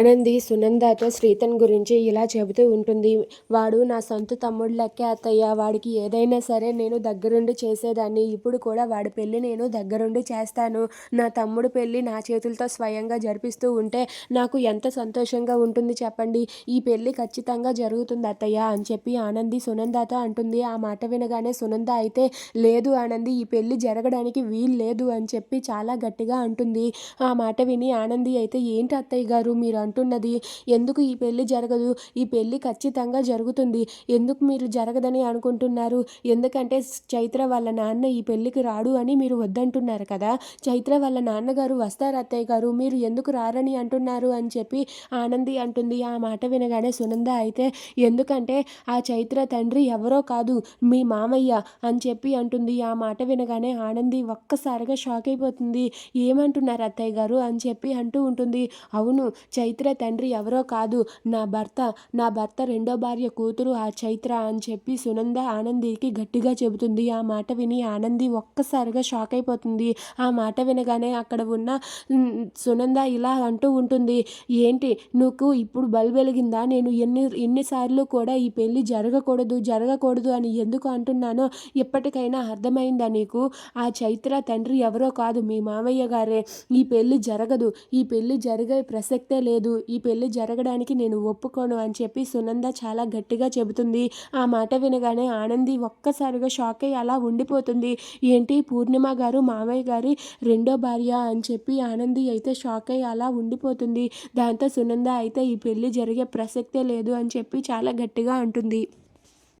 ఆనంది సునందతో శ్రీతన్ గురించి ఇలా చెబుతూ ఉంటుంది. వాడు నా సొంత తమ్ముడు లెక్కే అత్తయ్య. వాడికి ఏదైనా సరే నేను దగ్గరుండి చేసేదాన్ని. ఇప్పుడు కూడా వాడి పెళ్ళి నేను దగ్గరుండి చేస్తాను. నా తమ్ముడు పెళ్ళి నా చేతులతో స్వయంగా జరిపిస్తూ ఉంటే నాకు ఎంత సంతోషంగా ఉంటుంది చెప్పండి. ఈ పెళ్ళి ఖచ్చితంగా జరుగుతుంది అత్తయ్య అని చెప్పి ఆనంది సునందతో అంటుంది. ఆ మాట వినగానే సునంద అయితే లేదు ఆనంది ఈ పెళ్ళి జరగడానికి వీలు లేదు అని చెప్పి చాలా గట్టిగా అంటుంది. ఆ మాట విని ఆనంది అయితే ఏంటి అత్తయ్య గారు? మీరు అంటున్నది. ఎందుకు ఈ పెళ్ళి జరగదు? ఈ పెళ్ళి ఖచ్చితంగా జరుగుతుంది. ఎందుకు మీరు జరగదని అనుకుంటున్నారు? ఎందుకంటే చైత్ర వాళ్ళ నాన్న ఈ పెళ్ళికి రాడు అని మీరు వద్దంటున్నారు కదా. చైత్ర వాళ్ళ నాన్నగారు వస్తారు అత్తయ్య గారు. మీరు ఎందుకు రారని అంటున్నారు అని చెప్పి ఆనంది అంటుంది. ఆ మాట వినగానే సునంద అయితే ఎందుకంటే ఆ చైత్ర తండ్రి ఎవరో కాదు మీ మామయ్య అని చెప్పి అంటుంది. ఆ మాట వినగానే ఆనంది ఒక్కసారిగా షాక్ అయిపోతుంది. ఏమంటున్నారు అత్తయ్య గారు అని చెప్పి అంటూ ఉంటుంది. అవును చై చైత్ర తండ్రి ఎవరో కాదు. నా భర్త నా భర్త రెండో భార్య కూతురు ఆ చైత్ర అని చెప్పి సునంద ఆనందికి గట్టిగా చెబుతుంది. ఆ మాట విని ఆనంది ఒక్కసారిగా షాక్ అయిపోతుంది. ఆ మాట వినగానే అక్కడ ఉన్న సునంద ఇలా అంటూ ఉంటుంది. ఏంటి నువ్వు ఇప్పుడు బల్బ్ వెలిగిందా? నేను ఎన్ని ఎన్నిసార్లు కూడా ఈ పెళ్ళి జరగకూడదు జరగకూడదు అని ఎందుకు అంటున్నానో ఇప్పటికైనా అర్థమైందా నీకు? ఆ చైత్ర తండ్రి ఎవరో కాదు మీ మామయ్య గారే. ఈ పెళ్ళి జరగదు. ఈ పెళ్ళి జరిగే ప్రసక్తే లేదు. లేదు. ఈ పెళ్ళి జరగడానికి నేను ఒప్పుకోను అని చెప్పి సునంద చాలా గట్టిగా చెబుతుంది. ఆ మాట వినగానే ఆనంది ఒక్కసారిగా షాక్ అయ్యి అలా ఉండిపోతుంది. ఏంటి? పూర్ణిమ గారు మామయ్య గారి రెండో భార్య అని చెప్పి ఆనంది అయితే షాక్ అయ్యి అలా ఉండిపోతుంది. దాంతో సునంద అయితే ఈ పెళ్ళి జరిగే ప్రసక్తే లేదు అని చెప్పి చాలా గట్టిగా అంటుంది.